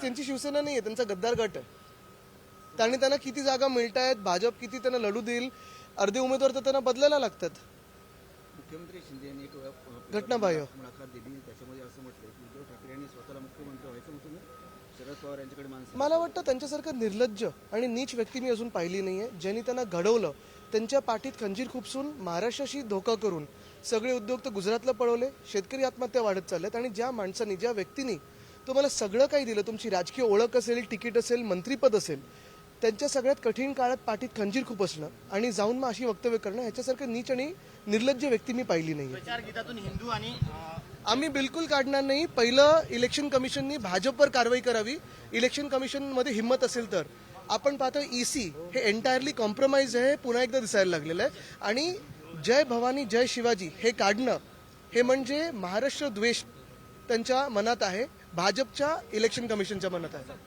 त्यांची शिवसेना नाही आहे त्यांचा गद्दार गट आहे. आणि त्यांना किती जागा मिळत आहेत भाजप किती त्यांना लढू देईल अर्धे उमेदवार तर त्यांना बदलायला लागतात. मुख्यमंत्री शिंदे यांनी एक घटनाबाह्य. मुलाखत दिली त्याच्यामध्ये असं म्हटलंय की उद्धव ठाकरे यांनी स्वतःला मुख्यमंत्री व्हायचं म्हणून शरद पवार यांच्याकडे माणसं मला वाटतं त्यांच्यासारखं निर्लज्ज आणि नीच व्यक्ती मी अजून पाहिली नाहीये ज्यांनी त्यांना घडवलं. त्यांच्या पाठीत खंजीर खुपसून महाराष्ट्राशी धोका करून सगळे उद्योग तर गुजरातला पळवले शेतकरी आत्महत्या वाढत चालल्यात आणि ज्या माणसांनी ज्या व्यक्तींनी तुम्हाला सगळं काही दिलं. तुमची राजकीय ओळख असेल तिकीट असेल मंत्रीपद असेल त्यांच्या सगळ्यात कठीण काळात पाठीत खंजीर खूप असणं आणि जाऊन मग अशी वक्तव्य करणं ह्याच्यासारखं नीच आणि निर्लज्ज व्यक्ती मी पाहिली नाही हिंदू आणि आम्ही बिलकुल काढणार नाही. पहिलं इलेक्शन कमिशननी भाजपवर कारवाई करावी. इलेक्शन कमिशनमध्ये हिंमत असेल तर. आपण पाहतो ईसी हे एंटायरली कॉम्प्रोमाइज आहे पुन्हा एकदा दिसायला लागलेलं आहे. आणि जय भवानी जय शिवाजी हे काढणं हे म्हणजे महाराष्ट्र द्वेष त्यांच्या मनात आहे. भाजपच्या इलेक्शन कमिशनच्या मनात आहे.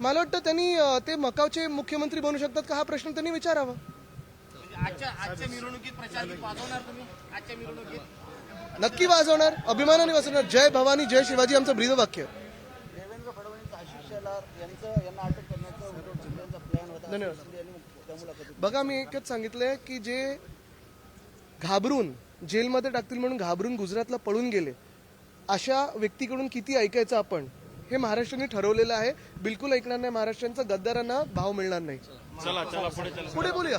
मला वाटतं त्यांनी ते मकावचे मुख्यमंत्री बनू शकतात का हा प्रश्न त्यांनी विचारावा. म्हणजे आजच्या आजच्या मिरवणुकीत प्रचार गीत वाजवणार तुम्ही? आजच्या मिरवणुकीत? नक्की वाजवणार अभिमानाने वाजवणार. जय भवानी जय शिवाजी आमचं ब्रीदवाक्य. देवेंद्र फडणवीस आशिष शेलार यांचं यांना अटक करण्याचा उद्धव ठाकरे यांचा प्लॅन होता. धन्यवाद. बघा मी एकच सांगितलंय की जे घाबरून जेलमध्ये टाकतील म्हणून घाबरून गुजरातला पळून गेले. अशा व्यक्तीकडून किती ऐकायचं आपण? हे महाराष्ट्राने ठरवलेलं आहे. बिलकुल ऐकणार नाही महाराष्ट्रांचा गद्दारांना भाव मिळणार नाही. चला चला पुढे पुढे बोलूया.